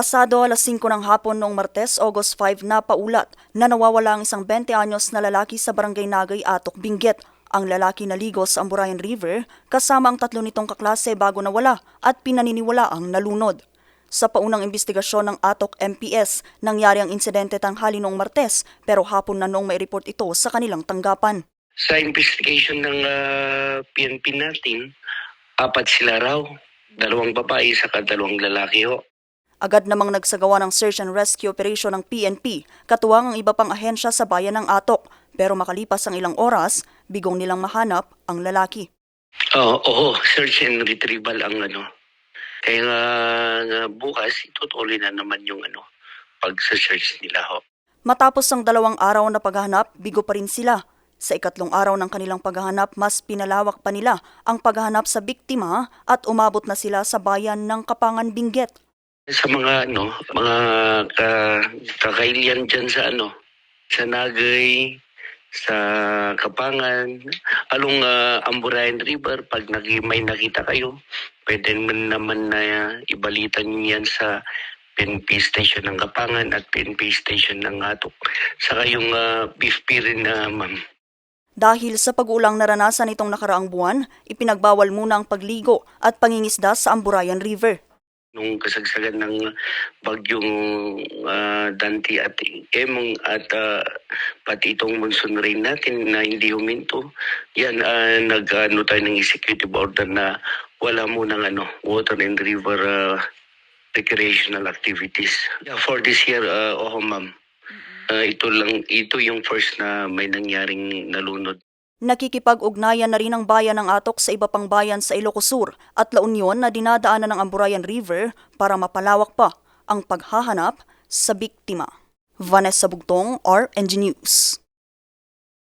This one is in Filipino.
Pasado alas 5 ng hapon noong Martes, August 5 na paulat na nawawala ang isang 20 anyos na lalaki sa barangay Nagay, Atok, Benguet. Ang lalaki naligo sa Amburayan River kasama ang tatlo nitong kaklase bago nawala at pinaniniwala ang nalunod. Sa paunang investigasyon ng Atok MPS, nangyari ang insidente tanghali noong Martes pero hapon na noong may report ito sa kanilang tanggapan. Sa investigation ng ah, PNP natin, apat sila raw. Dalawang babae sa dalawang lalaki ho. Agad namang nagsagawa ng search and rescue operation ng PNP, katuwang ang iba pang ahensya sa bayan ng Atok. Pero makalipas ang ilang oras, bigong nilang mahanap ang lalaki. Oo, oo, search and retrieval ang ano. Kaya nga, nga bukas, itutuloy na naman yung ano, pag-search nila ho. Matapos ang dalawang araw na paghahanap, bigo pa rin sila. Sa ikatlong araw ng kanilang paghahanap, mas pinalawak pa nila ang paghahanap sa biktima at umabot na sila sa bayan ng Kapangan Benguet. Sa mga ano, mga ka, kakailian dyan sa ano, sa Nagay, sa Kapangan, along uh, Amburayan River, pag nagi, may nakita kayo, pwede man naman na ibalitan niyo yan sa PNP station ng Kapangan at PNP station ng Atok. Saka yung uh, beef rin na ma'am. Dahil sa pag-uulang naranasan nitong nakaraang buwan, ipinagbawal muna ang pagligo at pangingisda sa Amburayan River. Nung kasagsagan ng bagyong ah, Dante at Emong at ah, pati itong monsoon rain natin na hindi huminto, yan ah, nag-ano tayo ng executive order na wala munang ano, water and river ah, recreational activities. Yeah, for this year, uh, oh ma'am, ah, ito lang, ito yung first na may nangyaring nalunod. Nakikipag-ugnayan na rin ang bayan ng Atok sa iba pang bayan sa Ilocos Sur at La Union na dinadaanan ng Amburayan River para mapalawak pa ang paghahanap sa biktima. Vanessa Bugtong, RNG News.